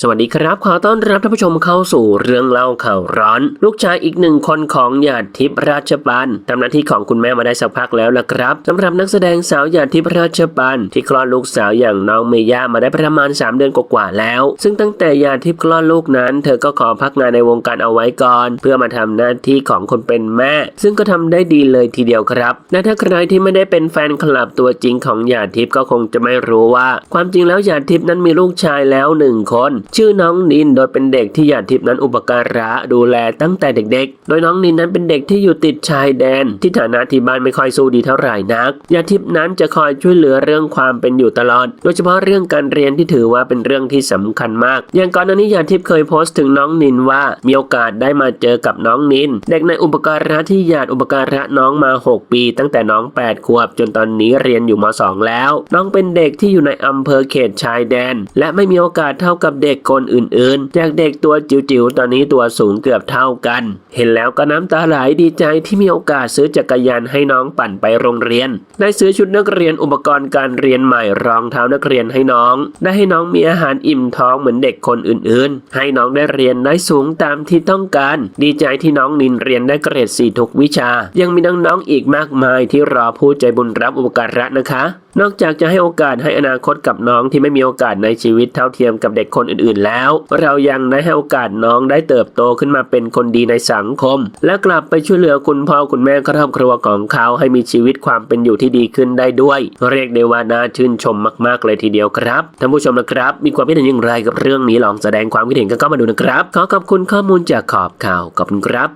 สวัสดีครับ ขอต้อนรับท่านผู้ชมเข้าสู่เรื่องเล่าข่าวร้อน ลูกชายอีกหนึ่งคนของหยาดทิพย์ราชปันทำหน้าที่ของคุณแม่มาได้สักพักแล้วล่ะครับสำหรับนักแสดงสาวหยาดทิพย์ราชปันที่คลอดลูกสาวอย่างน้องเมย่ามาได้ประมาณ 3 เดือนกว่าๆแล้ว ซึ่งตั้งแต่หยาดทิพย์คลอดลูกนั้น เธอก็ขอพักงานในวงการเอาไว้ก่อน เพื่อมาทำหน้าที่ของคนเป็นแม่ ซึ่งก็ทำได้ดีเลยทีเดียวครับและถ้าใครที่ไม่ได้เป็นแฟนคลับตัวจริงของหยาดทิพย์ก็คงจะไม่รู้ว่า ความจริงแล้วหยาดทิพย์นั้นมีลูกชายแล้วหนึ่งคนชื่อน้องนินโดยเป็นเด็กที่หยาดทิพย์นั้นอุปการะดูแลตั้งแต่เด็กๆ โดยน้องนินนั้นเป็นเด็กที่อยู่ติดชายแดน ที่ฐานะที่บ้านไม่ค่อยสู้ดีเท่าไหร่นักหยาดทิพย์นั้นจะคอยช่วยเหลือเรื่องความเป็นอยู่ตลอด โดยเฉพาะเรื่องการเรียนที่ถือว่าเป็นเรื่องที่สำคัญมาก อย่างก่อนหน้านี้หยาดทิพย์เคยโพสต์ถึงน้องนินว่ามีโอกาสได้มาเจอกับน้องนิน เด็กในอุปการะที่หยาดอุปการะน้องมา 6 ปี ตั้งแต่น้อง 8 ขวบ จนตอนนี้เรียนอยู่ม 2 แล้ว น้องเป็นเด็กที่อยู่ในอำเภอเขตชายแดน และไม่มีโอกาสเท่ากับเด็ก็กคนอื่นๆ จากเด็กตัวจิ๋วๆ ตอนนี้ตัวสูงเกือบเท่ากัน เห็นแล้วก็น้ำตาไหลดีใจที่มีโอกาสซื้อจักรยานให้น้องปั่นไปโรงเรียน ได้ซื้อชุดนักเรียนอุปกรณ์การเรียนใหม่รองเท้านักเรียนให้น้อง ได้ให้น้องมีอาหารอิ่มท้องเหมือนเด็กคนอื่นๆ ให้น้องได้เรียนได้สูงตามที่ต้องการ ดีใจที่น้องนินเรียนได้เกรดสี่ทุกวิชา ยังมีน้องๆอีกมากมายที่รอผู้ใจบุญรับอุปการะนะคะ นอกจากจะให้โอกาสให้อนาคตกับน้องที่ไม่มีโอกาสในชีวิตเท่าเทียมกับเด็กคนอื่นๆแล้ว เรายังได้ให้โอกาสน้องได้เติบโตขึ้นมาเป็นคนดีในสังคม และกลับไปช่วยเหลือคุณพ่อคุณแม่ครอบครัวของเขาให้มีชีวิตความเป็นอยู่ที่ดีขึ้นได้ด้วย เรียกได้ว่าน่าชื่นชมมากๆเลยทีเดียวครับท่านผู้ชมนะครับ มีความคิดเห็นอย่างไรกับเรื่องนี้ลองแสดงความคิดเห็นกันเข้ามาดูนะครับ ขอขอบคุณข้อมูลจากขอบข่าวขอบคุณครับ